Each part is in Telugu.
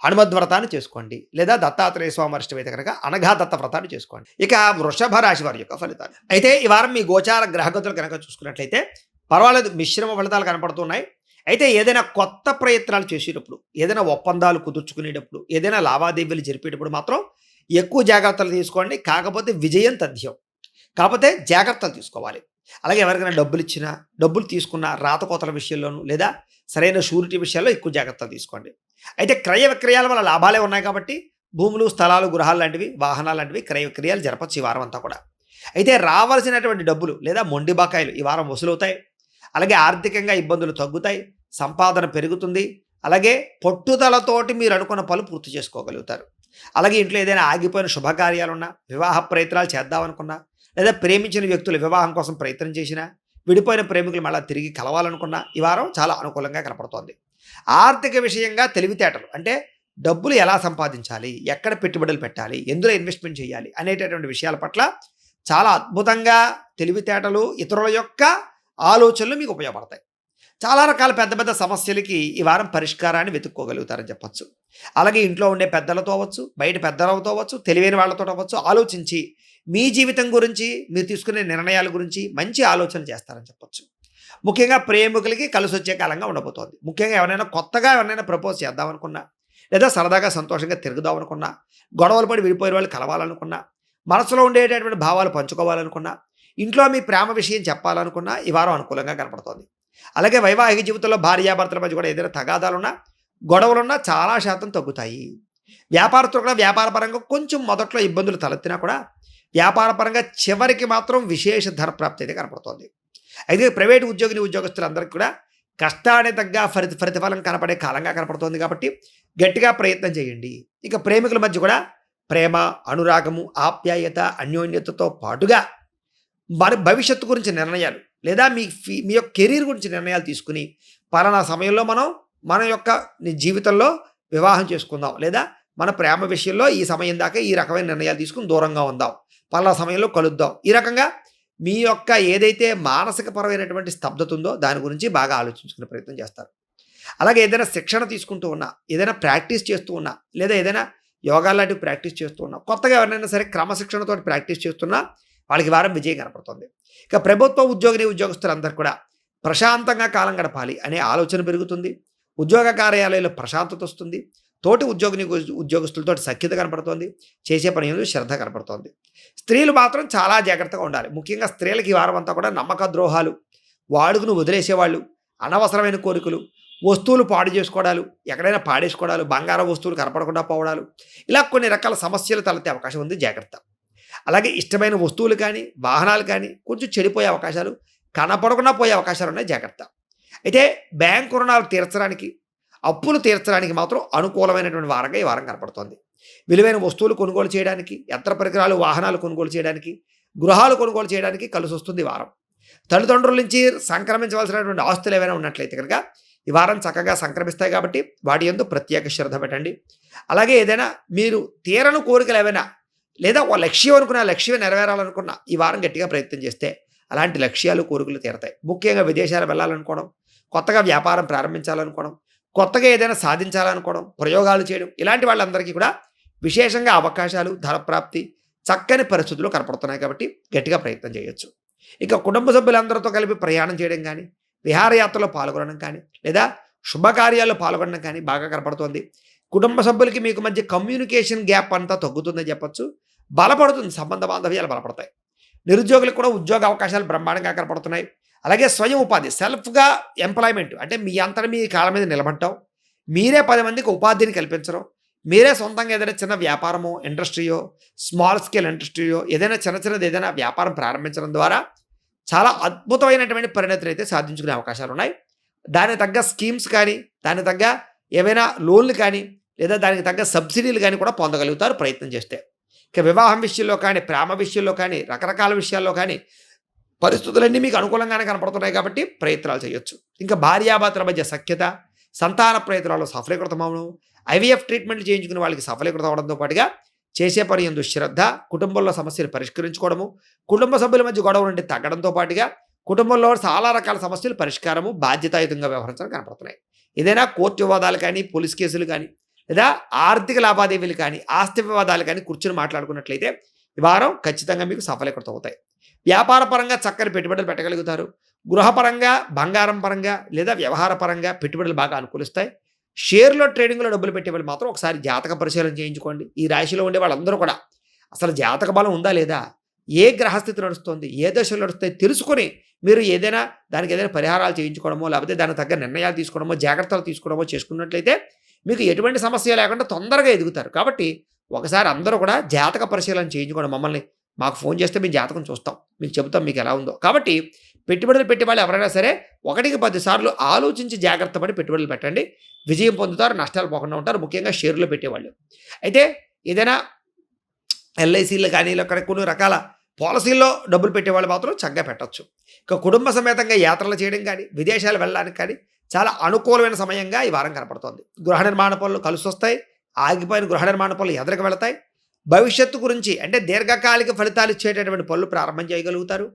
హనుమద్వ్రతాన్ని చేసుకోండి. లేదా దత్తాత్రేయ స్వామి అయితే కనుక అనఘా దత్త వ్రతాన్ని చేసుకోండి. ఇక వృషభ రాశి వారి యొక్క ఫలితాలు. అయితే ఈ వారం మీ గోచార గ్రహగతులు కనుక చూసుకున్నట్లయితే పర్వాలేదు మిశ్రమ ఫలితాలు కనపడుతున్నాయి. అయితే ఏదైనా కొత్త ప్రయత్నాలు చేసేటప్పుడు ఏదైనా ఒప్పందాలు కుదుర్చుకునేటప్పుడు ఏదైనా లావాదేవీలు జరిపేటప్పుడు మాత్రం ఎక్కువ జాగ్రత్తలు తీసుకోండి. కాకపోతే విజయం తథ్యం. కాకపోతే జాగ్రత్తలు తీసుకోవాలి. అలాగే ఎవరికైనా డబ్బులు ఇచ్చినా డబ్బులు తీసుకున్న రాతకోతల విషయంలోనూ లేదా సరైన షూరిటీ విషయాల్లో ఎక్కువ జాగ్రత్త తీసుకోండి. అయితే క్రయ విక్రయాల వల్ల లాభాలే ఉన్నాయి కాబట్టి భూములు స్థలాలు గృహాలు లాంటివి వాహనాలు లాంటివి క్రయ విక్రయాలు జరపచ్చు ఈ వారం అంతా కూడా. అయితే రావాల్సినటువంటి డబ్బులు లేదా మొండి బకాయిలు ఈ వారం వసూలవుతాయి. అలాగే ఆర్థికంగా ఇబ్బందులు తగ్గుతాయి సంపాదన పెరుగుతుంది అలాగే పట్టుదలతోటి మీరు అనుకున్న పనులు పూర్తి చేసుకోగలుగుతారు. అలాగే ఇంట్లో ఏదైనా ఆగిపోయిన శుభకార్యాలున్నా వివాహ ప్రయత్నాలు చేద్దామనుకున్నా లేదా ప్రేమించిన వ్యక్తులు వివాహం కోసం ప్రయత్నం చేసినా విడిపోయిన ప్రేమికులు మళ్ళీ తిరిగి కలవాలనుకున్నా ఈ వారం చాలా అనుకూలంగా కనపడుతోంది. ఆర్థిక విషయంగా తెలివితేటలు అంటే డబ్బులు ఎలా సంపాదించాలి ఎక్కడ పెట్టుబడులు పెట్టాలి ఎందులో ఇన్వెస్ట్మెంట్ చేయాలి అనేటటువంటి విషయాల పట్ల చాలా అద్భుతంగా తెలివితేటలు ఇతరుల యొక్క ఆలోచనలు మీకు ఉపయోగపడతాయి. చాలా రకాల పెద్ద పెద్ద సమస్యలకి ఈ వారం పరిష్కారాన్ని వెతుక్కోగలుగుతారని చెప్పచ్చు. అలాగే ఇంట్లో ఉండే పెద్దలతో అవ్వచ్చు బయట పెద్దలతో అవ్వచ్చు తెలివైన వాళ్ళతో అవ్వచ్చు ఆలోచించి మీ జీవితం గురించి మీరు తీసుకునే నిర్ణయాల గురించి మంచి ఆలోచన చేస్తారని చెప్పొచ్చు. ముఖ్యంగా ప్రేమికులకి కలిసి వచ్చే కాలంగా ఉండబోతోంది. ముఖ్యంగా ఎవరైనా కొత్తగా ఎవరైనా ప్రపోజ్ చేద్దాం అనుకున్నా లేదా సరదాగా సంతోషంగా తిరుగుదాం అనుకున్నా గొడవలు పడి విడిపోయిన వాళ్ళు కలవాలనుకున్నా మనసులో ఉండేటటువంటి భావాలు పంచుకోవాలనుకున్నా ఇంట్లో మీ ప్రేమ విషయం చెప్పాలనుకున్నా ఈ వారం అనుకూలంగా కనపడుతోంది. అలాగే వైవాహిక జీవితంలో భార్యాభర్తల మధ్య కూడా ఏదైనా తగాదాలున్నా గొడవలున్నా చాలా శాతం తగ్గుతాయి. వ్యాపారస్తులు కూడా వ్యాపారపరంగా కొంచెం మొదట్లో ఇబ్బందులు తలెత్తినా కూడా వ్యాపారపరంగా చివరికి మాత్రం విశేష ధర ప్రాప్తి అయితే కనపడుతోంది. అయితే ప్రైవేట్ ఉద్యోగిని ఉద్యోగస్తులందరికీ కూడా కష్టానికి తగ్గ ఫలిత ప్రతిఫలం కనపడే కాలంగా కనపడుతోంది కాబట్టి గట్టిగా ప్రయత్నం చేయండి. ఇక ప్రేమికుల మధ్య కూడా ప్రేమ అనురాగము ఆప్యాయత అన్యోన్యతతో పాటుగా మరి భవిష్యత్తు గురించి నిర్ణయాలు లేదా మీ ఫీ మీ యొక్క కెరీర్ గురించి నిర్ణయాలు తీసుకుని పలానా సమయంలో మనం మన యొక్క జీవితంలో వివాహం చేసుకుందాం లేదా మన ప్రేమ విషయంలో ఈ సమయం దాకా ఈ రకమైన నిర్ణయాలు తీసుకుని దూరంగా ఉందాం. పలా సమయంలో కలుద్దాం. ఈ రకంగా మీ యొక్క ఏదైతే మానసిక పరమైనటువంటి స్తబ్దత ఉందో దాని గురించి బాగా ఆలోచించుకునే ప్రయత్నం చేస్తారు. అలాగే ఏదైనా శిక్షణ తీసుకుంటూ ఉన్నా ఏదైనా ప్రాక్టీస్ చేస్తూ ఉన్నా లేదా ఏదైనా యోగా లాంటివి ప్రాక్టీస్ చేస్తూ ఉన్నా కొత్తగా ఎవరైనా సరే క్రమశిక్షణతో ప్రాక్టీస్ చేస్తున్నా వాళ్ళకి వారం విజయం కనపడుతుంది. ఇక ప్రభుత్వ ఉద్యోగిని ఉద్యోగస్తులందరూ కూడా ప్రశాంతంగా కాలం గడపాలి అనే ఆలోచన పెరుగుతుంది. ఉద్యోగ కార్యాలయంలో ప్రశాంతత వస్తుంది. తోటి ఉద్యోగిని ఉద్యోగస్తులతో సఖ్యత కనపడుతోంది చేసే పని శ్రద్ధ కనపడుతోంది. స్త్రీలు మాత్రం చాలా జాగ్రత్తగా ఉండాలి. ముఖ్యంగా స్త్రీలకి ఈ వారం అంతా కూడా నమ్మక ద్రోహాలు వాడుకును వదిలేసేవాళ్ళు అనవసరమైన కోరికలు వస్తువులు పాడు చేసుకోవడాలు ఎక్కడైనా పాడేసుకోవడాలు బంగారం వస్తువులు కనపడకుండా పోవడాలు ఇలా కొన్ని రకాల సమస్యలు తలెత్తే అవకాశం ఉంది జాగ్రత్త. అలాగే ఇష్టమైన వస్తువులు కానీ వాహనాలు కానీ కొంచెం చెడిపోయే అవకాశాలు కనపడకుండా పోయే అవకాశాలు ఉన్నాయి జాగ్రత్త. అయితే బ్యాంకు రుణాలు తీర్చడానికి అప్పులు తీర్చడానికి మాత్రం అనుకూలమైనటువంటి వారంగా ఈ వారం కనపడుతోంది. విలువైన వస్తువులు కొనుగోలు చేయడానికి యంత్ర పరికరాలు వాహనాలు కొనుగోలు చేయడానికి గృహాలు కొనుగోలు చేయడానికి కలిసి వస్తుంది వారం. తల్లిదండ్రుల నుంచి సంక్రమించవలసినటువంటి ఆస్తులు ఏమైనా ఉన్నట్లయితే కనుక ఈ వారం చక్కగా సంక్రమిస్తాయి కాబట్టి వాటి ఎందు ప్రత్యేక శ్రద్ధ పెట్టండి. అలాగే ఏదైనా మీరు తీరను కోరికలు ఏవైనా లేదా ఒక లక్ష్యం అనుకున్న లక్ష్యం నెరవేరాలనుకున్న ఈ వారం గట్టిగా ప్రయత్నం చేస్తే అలాంటి లక్ష్యాలు కోరికలు తీరతాయి. ముఖ్యంగా విదేశాలు వెళ్ళాలనుకోవడం కొత్తగా వ్యాపారం ప్రారంభించాలనుకోవడం కొత్తగా ఏదైనా సాధించాలనుకోవడం ప్రయోగాలు చేయడం ఇలాంటి వాళ్ళందరికీ కూడా విశేషంగా అవకాశాలు ధనప్రాప్తి చక్కని పరిస్థితులు కనపడుతున్నాయి కాబట్టి గట్టిగా ప్రయత్నం చేయొచ్చు. ఇక కుటుంబ సభ్యులందరితో కలిపి ప్రయాణం చేయడం కానీ విహారయాత్రలో పాల్గొనడం కానీ లేదా శుభకార్యాల్లో పాల్గొనడం కానీ బాగా కనపడుతోంది. కుటుంబ సభ్యులకి మీకు మధ్య కమ్యూనికేషన్ గ్యాప్ అంతా తగ్గుతుందని చెప్పొచ్చు. బలపడుతుంది సంబంధ బాంధవ్యాలు బలపడతాయి. నిరుద్యోగులకు కూడా ఉద్యోగ అవకాశాలు బ్రహ్మాండంగా కనపడుతున్నాయి. అలాగే స్వయం ఉపాధి సెల్ఫ్గా ఎంప్లాయ్మెంట్ అంటే మీ అంతటా మీ కాళ్ళ మీద నిలబడటం మీరే పది మందికి ఉపాధిని కల్పించడం. మీరే సొంతంగా ఏదైనా చిన్న వ్యాపారమో ఇండస్ట్రీయో స్మాల్ స్కేల్ ఇండస్ట్రీయో ఏదైనా చిన్న చిన్నది ఏదైనా వ్యాపారం ప్రారంభించడం ద్వారా చాలా అద్భుతమైనటువంటి పరిణతులు అయితే సాధించుకునే అవకాశాలు ఉన్నాయి. దానికి తగ్గ స్కీమ్స్ కానీ దానికి తగ్గ ఏవైనా లోన్లు కానీ లేదా దానికి తగ్గ సబ్సిడీలు కానీ కూడా పొందగలుగుతారు ప్రయత్నం చేస్తే. ఇక వివాహం విషయంలో కానీ ప్రేమ విషయంలో కానీ రకరకాల విషయాల్లో కానీ పరిస్థితులన్నీ మీకు అనుకూలంగానే కనపడుతున్నాయి కాబట్టి ప్రయత్నాలు చేయొచ్చు. ఇంకా భార్యాభర్తల మధ్య సఖ్యత సంతాన ప్రయత్నాల్లో సఫలీకృతం అవడం ఐవీఎఫ్ ట్రీట్మెంట్ చేయించుకునే వాళ్ళకి సఫలీకృతం అవడంతో పాటుగా చేసే పని ఎందు శ్రద్ధ కుటుంబంలో సమస్యలు పరిష్కరించుకోవడము కుటుంబ సభ్యుల మధ్య గొడవ నుండి తగ్గడంతో పాటుగా కుటుంబంలో చాలా రకాల సమస్యలు పరిష్కారము బాధ్యతాయుతంగా వ్యవహరించడం కనపడుతున్నాయి. ఏదైనా కోర్టు వివాదాలు కానీ పోలీస్ కేసులు కానీ లేదా ఆర్థిక లావాదేవీలు కానీ ఆస్తి వివాదాలు కానీ కూర్చొని మాట్లాడుకున్నట్లయితే ఈ వారం ఖచ్చితంగా మీకు సఫలీకృతం అవుతాయి. వ్యాపార పరంగా చక్కని పెట్టుబడులు పెట్టగలుగుతారు. గృహపరంగా బంగారం పరంగా లేదా వ్యవహార పరంగా పెట్టుబడులు బాగా అనుకూలిస్తాయి. షేర్లో ట్రేడింగ్లో డబ్బులు పెట్టే వాళ్ళు మాత్రం ఒకసారి జాతక పరిశీలన చేయించుకోండి. ఈ రాశిలో ఉండే వాళ్ళందరూ కూడా అసలు జాతక బలం ఉందా లేదా? ఏ గ్రహస్థితి నడుస్తుంది? ఏ దశలో నడుస్తాయి? తెలుసుకొని మీరు ఏదైనా దానికి ఏదైనా పరిహారాలు చేయించుకోవడమో లేకపోతే దానికి తగ్గ నిర్ణయాలు తీసుకోవడమో జాగ్రత్తలు తీసుకోవడమో చేసుకున్నట్లయితే మీకు ఎటువంటి సమస్య లేకుండా తొందరగా ఎదుగుతారు. కాబట్టి ఒకసారి అందరూ కూడా జాతక పరిశీలన చేయించుకోండి మమ్మల్ని. మాకు ఫోన్ చేస్తే మేము జాతకం చూస్తాం మీకు చెబుతాం మీకు ఎలా ఉందో. కాబట్టి పెట్టుబడులు పెట్టే వాళ్ళు ఎవరైనా సరే ఒకటికి పది సార్లు ఆలోచించి జాగ్రత్త పడి పెట్టుబడులు పెట్టండి. విజయం పొందుతారు నష్టాలు పోకుండా ఉంటారు ముఖ్యంగా షేర్లు పెట్టేవాళ్ళు. అయితే ఏదైనా ఎల్ఐసీలు కానీ ఇక్కడ కొన్ని రకాల పాలసీల్లో డబ్బులు పెట్టేవాళ్ళు మాత్రం చక్కగా పెట్టచ్చు. ఇక కుటుంబ సమేతంగా యాత్రలు చేయడం కానీ విదేశాలు వెళ్ళడానికి కానీ చాలా అనుకూలమైన సమయంగా ఈ వారం కనపడుతోంది. గృహ నిర్మాణ పనులు కలిసి వస్తాయి ఆగిపోయిన గృహ నిర్మాణ పనులు ఎదురుకు వెళతాయి. భవిష్యత్తు గురించి అంటే దీర్ఘకాలిక ఫలితాలు ఇచ్చేటటువంటి పనులు ప్రారంభం చేయగలుగుతారు.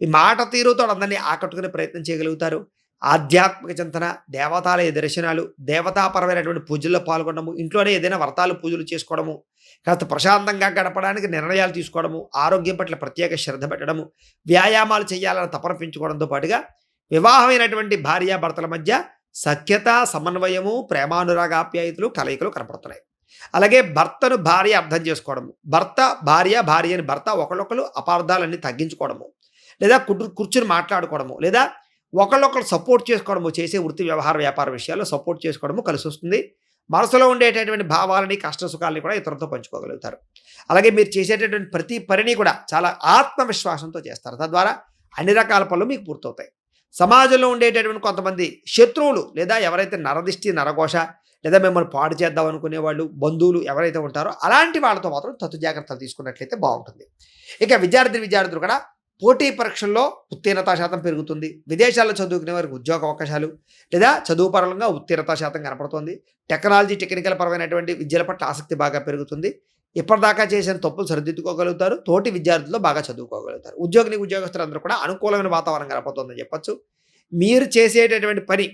మీ మాట తీరుతో అందరినీ ఆకట్టుకునే ప్రయత్నం చేయగలుగుతారు. ఆధ్యాత్మిక చింతన దేవతాలయ దర్శనాలు దేవతాపరమైనటువంటి పూజల్లో పాల్గొనడము ఇంట్లోనే ఏదైనా వ్రతాలు పూజలు చేసుకోవడము కాస్త ప్రశాంతంగా గడపడానికి నిర్ణయాలు తీసుకోవడము ఆరోగ్యం పట్ల ప్రత్యేక శ్రద్ధ పెట్టడము వ్యాయామాలు చేయాలని తపన పెంచుకోవడంతో పాటుగా వివాహమైనటువంటి భార్యాభర్తల మధ్య సఖ్యత సమన్వయము ప్రేమానురాగాప్యాయతలు కలయికలు కనపడుతున్నాయి. అలాగే భర్తను భార్య అర్థం చేసుకోవడము. భర్త భార్య భార్యని భర్త ఒకళ్ళొకరు అపార్థాలన్నీ తగ్గించుకోవడము. లేదా కుటు కూర్చుని మాట్లాడుకోవడము. లేదా ఒకళ్ళొకరు సపోర్ట్ చేసుకోవడము చేసే వృత్తి వ్యవహార వ్యాపార విషయాల్లో సపోర్ట్ చేసుకోవడము కలిసి వస్తుంది. మనసులో ఉండేటటువంటి భావాలని కష్ట సుఖాలని కూడా ఇతరులతో పంచుకోగలుగుతారు. అలాగే మీరు చేసేటటువంటి ప్రతి పనిని కూడా చాలా ఆత్మవిశ్వాసంతో చేస్తారు. తద్వారా అన్ని రకాల పనులు మీకు పూర్తవుతాయి. సమాజంలో ఉండేటటువంటి కొంతమంది శత్రువులు లేదా ఎవరైతే నరదిష్టి నరఘోష లేదా మిమ్మల్ని పాడు చేద్దాం అనుకునే వాళ్ళు బంధువులు ఎవరైతే ఉంటారో అలాంటి వాళ్ళతో మాత్రం తత్తు జాగ్రత్తలు తీసుకున్నట్లయితే బాగుంటుంది. ఇక విద్యార్థి విద్యార్థులు కూడా పోటీ పరీక్షల్లో ఉత్తీర్ణతా శాతం పెరుగుతుంది. విదేశాల్లో చదువుకునే వారికి ఉద్యోగ అవకాశాలు లేదా చదువు పరంగా ఉత్తీర్ణతా శాతం కనపడుతుంది. టెక్నాలజీ టెక్నికల్ పరమైనటువంటి విద్యల పట్ల ఆసక్తి బాగా పెరుగుతుంది. ఇప్పటిదాకా చేసిన తప్పులు సరిదిద్దుకోగలుగుతారు. తోటి విద్యార్థులు బాగా చదువుకోగలుగుతారు. ఉద్యోగిని ఉద్యోగస్తులందరూ కూడా అనుకూలమైన వాతావరణం కనపడుతుందని చెప్పొచ్చు. మీరు చేసేటటువంటి పని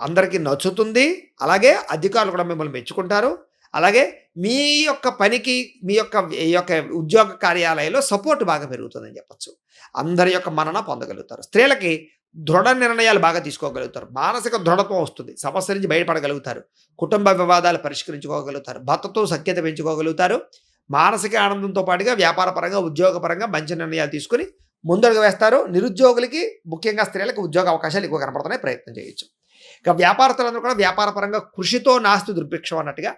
అందరికీ నచ్చుతుంది. అలాగే అధికారులు కూడా మిమ్మల్ని మెచ్చుకుంటారు. అలాగే మీ యొక్క పనికి మీ యొక్క ఈ యొక్క ఉద్యోగ కార్యాలయంలో సపోర్ట్ బాగా పెరుగుతుందని చెప్పచ్చు. అందరి యొక్క మనన పొందగలుగుతారు. స్త్రీలకి దృఢ నిర్ణయాలు బాగా తీసుకోగలుగుతారు. మానసిక దృఢత్వం వస్తుంది. సమస్య నుంచి బయటపడగలుగుతారు. కుటుంబ వివాదాలు పరిష్కరించుకోగలుగుతారు. భర్తతో సఖ్యత పెంచుకోగలుగుతారు. మానసిక ఆనందంతో పాటుగా వ్యాపారపరంగా ఉద్యోగపరంగా మంచి నిర్ణయాలు తీసుకుని ముందడుగు వేస్తారు. నిరుద్యోగులకి ముఖ్యంగా స్త్రీలకు ఉద్యోగ అవకాశాలు ఎక్కువ కనపడుతున్నాయి ప్రయత్నం చేయొచ్చు. ఇక వ్యాపారస్తులందరూ కూడా వ్యాపారపరంగా కృషితో నాస్తి దుర్భిక్షం అన్నట్టుగా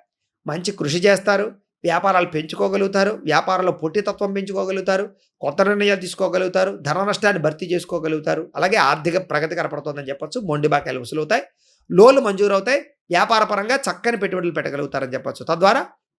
మంచి కృషి చేస్తారు. వ్యాపారాలు పెంచుకోగలుగుతారు. వ్యాపారంలో పోటీతత్వం పెంచుకోగలుగుతారు. కొత్త నిర్ణయాలు తీసుకోగలుగుతారు. ధన నష్టాన్ని భర్తీ చేసుకోగలుగుతారు. అలాగే ఆర్థిక ప్రగతి కనపడుతుందని చెప్పొచ్చు. మొండి బాకాయలు వసూలవుతాయి. లోన్లు మంజూరు అవుతాయి వ్యాపారపరంగా చక్కని పెట్టుబడులు పెట్టగలుగుతారని చెప్పొచ్చు. తద్వారా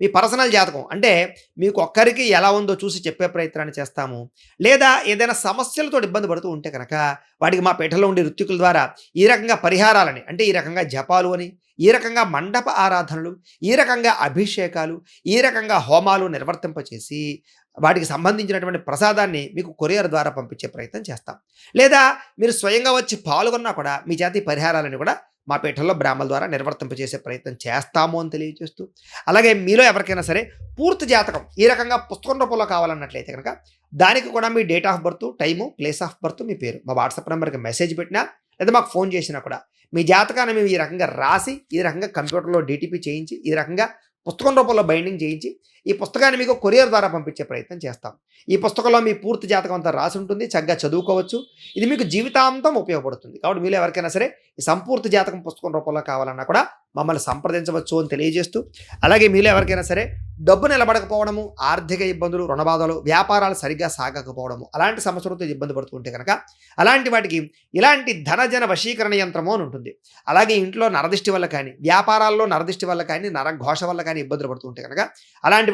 మీ పర్సనల్ జాతకం. అంటే మీకు ఒక్కరికి ఎలా ఉందో చూసి చెప్పే ప్రయత్నాన్ని చేస్తాము. లేదా ఏదైనా సమస్యలతో ఇబ్బంది పడుతూ ఉంటే కనుక వాటికి మా పీఠలో ఉండే ఋత్వికుల ద్వారా ఈ రకంగా పరిహారాలని అంటే ఈ రకంగా జపాలు అని ఈ రకంగా మండప ఆరాధనలు ఈ రకంగా అభిషేకాలు ఈ రకంగా హోమాలు నిర్వర్తింపచేసి వాటికి సంబంధించినటువంటి ప్రసాదాన్ని మీకు కొరియర్ ద్వారా పంపించే ప్రయత్నం చేస్తాం. లేదా మీరు స్వయంగా వచ్చి పాల్గొన్నా కూడా మీ జాతి పరిహారాలని కూడా మా పీఠంలో బ్రాహ్మల ద్వారా నిర్వర్తింపజేసే ప్రయత్నం చేస్తాము అని తెలియజేస్తూ అలాగే మీలో ఎవరికైనా సరే పూర్తి జాతకం ఈ రకంగా పుస్తకం రూపంలో కావాలన్నట్లయితే కనుక దానికి కూడా మీ date of birth time place of birth మీ పేరు. మా వాట్సాప్ నెంబర్కి మెసేజ్ పెట్టినా లేదా మాకు ఫోన్ చేసినా కూడా మీ జాతకాన్ని మేము ఈ రకంగా రాసి ఈ రకంగా కంప్యూటర్లో డిటిపి చేయించి ఈ రకంగా పుస్తకం రూపంలో బైండింగ్ చేయించి ఈ పుస్తకాన్ని మీకు కొరియర్ ద్వారా పంపించే ప్రయత్నం చేస్తాం. ఈ పుస్తకంలో మీ పూర్తి జాతకం అంతా రాసి ఉంటుంది చక్కగా చదువుకోవచ్చు. ఇది మీకు జీవితాంతం ఉపయోగపడుతుంది. కాబట్టి మీరు ఎవరికైనా సరే ఈ సంపూర్తి జాతకం పుస్తకం రూపంలో కావాలన్నా కూడా మమ్మల్ని సంప్రదించవచ్చు అని తెలియజేస్తూ అలాగే మీలో ఎవరికైనా సరే డబ్బు నిలబడకపోవడము ఆర్థిక ఇబ్బందులు రుణబాధలు వ్యాపారాలు సరిగ్గా సాగకపోవడము అలాంటి సమస్యలతో ఇబ్బంది పడుతుంటే కనుక అలాంటి వాటికి ఇలాంటి ధనజన వశీకరణ యంత్రము అని ఉంటుంది. అలాగే ఇంట్లో నరదిష్టి వల్ల కానీ వ్యాపారాల్లో నరదిష్టి వల్ల కానీ నరఘోష వల్ల కానీ ఇబ్బందులు పడుతుంటే కనుక అలాంటి